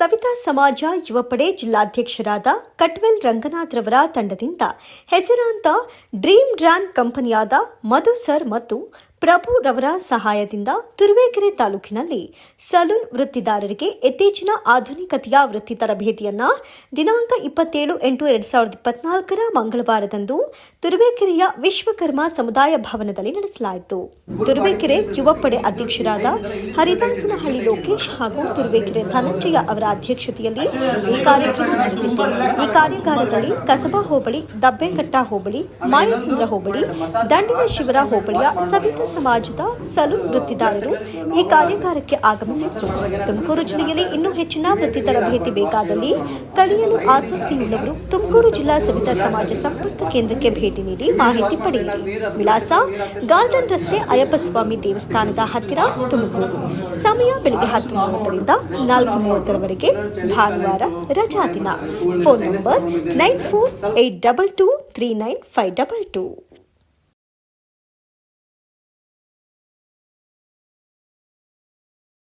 ಸವಿತಾ ಸಮಾಜ ಯುವಪಡೆ ಜಿಲ್ಲಾಧ್ಯಕ್ಷರಾದ ಕಟ್ವೆಲ್ ರಂಗನಾಥ್ ರವರ ತಂಡದಿಂದ ಹೆಸರಾಂತ ಡ್ರೀಮ್ ಡ್ರಾನ್ ಕಂಪನಿಯಾದ ಮಧು ಸರ್ ಮತ್ತು ಪ್ರಭು ರವರ ಸಹಾಯದಿಂದ ತುರುವೇಕೆರೆ ತಾಲೂಕಿನಲ್ಲಿ ಸಲೂನ್ ವೃತ್ತಿದಾರರಿಗೆ ಇತ್ತೀಚಿನ ಆಧುನಿಕತೆಯ ವೃತ್ತಿ ತರಬೇತಿಯನ್ನ ದಿನಾಂಕ ಇಪ್ಪತ್ತೇಳು ಎಂಟು ಎರಡ್ ಸಾವಿರದ ಇಪ್ಪತ್ನಾಲ್ಕರ ಮಂಗಳವಾರದಂದು ತುರುವೇಕೆರೆಯ ವಿಶ್ವಕರ್ಮ ಸಮುದಾಯ ಭವನದಲ್ಲಿ ನಡೆಸಲಾಯಿತು. ತುರುವೇಕೆರೆ ಯುವ ಪಡೆ ಅಧ್ಯಕ್ಷರಾದ ಹರಿದಾಸನಹಳ್ಳಿ ಲೋಕೇಶ್ ಹಾಗೂ ತುರುವೇಕೆರೆ ಧನಂಜಯ ಅವರ ಅಧ್ಯಕ್ಷತೆಯಲ್ಲಿ ಈ ಕಾರ್ಯಕ್ರಮ ಜರುಗಿತು. ಈ ಕಾರ್ಯಾಗಾರದಲ್ಲಿ ಕಸಬಾ ಹೋಬಳಿ ದಬ್ಬೆಘಟ್ಟ ಹೋಬಳಿ, ಮಾಯಸಂದ್ರ ಹೋಬಳಿ, ದಂಡಿನ ಶಿವರ ಹೋಬಳಿಯ ಸವಿತಾ ಸಮಾಜದ ಸಲೂನ್ ವೃತ್ತಿದಾರರು ಈ ಕಾರ್ಯಾಗಾರಕ್ಕೆ ಆಗಮಿಸಿದ್ರು. ತುಮಕೂರು ಜಿಲ್ಲೆಯಲ್ಲಿ ಇನ್ನೂ ಹೆಚ್ಚಿನ ವೃತ್ತಿ ತರಬೇತಿ ಬೇಕಾದಲ್ಲಿ ಕಲಿಯಲು ಆಸಕ್ತಿಯುಳ್ಳವರು ತುಮಕೂರು ಜಿಲ್ಲಾ ಸವಿತಾ ಸಮಾಜ ಸಂಪರ್ಕ ಕೇಂದ್ರಕ್ಕೆ ಭೇಟಿ ನೀಡಿ ಮಾಹಿತಿ ಪಡೆಯಿರಿ. ವಿಳಾಸ ಗಾರ್ಡನ್ ರಸ್ತೆ ಅಯ್ಯಪ್ಪಸ್ವಾಮಿ ದೇವಸ್ಥಾನದ ಹತ್ತಿರ ತುಮಕೂರು. ಸಮಯ ಬೆಳಿಗ್ಗೆ ಹತ್ತು ಮೂವತ್ತರಿಂದ ನಾಲ್ಕು ಮೂವತ್ತರವರೆಗೆ ಭಾನುವಾರ ರಜಾ ದಿನ. Phone number nine four eight double two three nine five double two.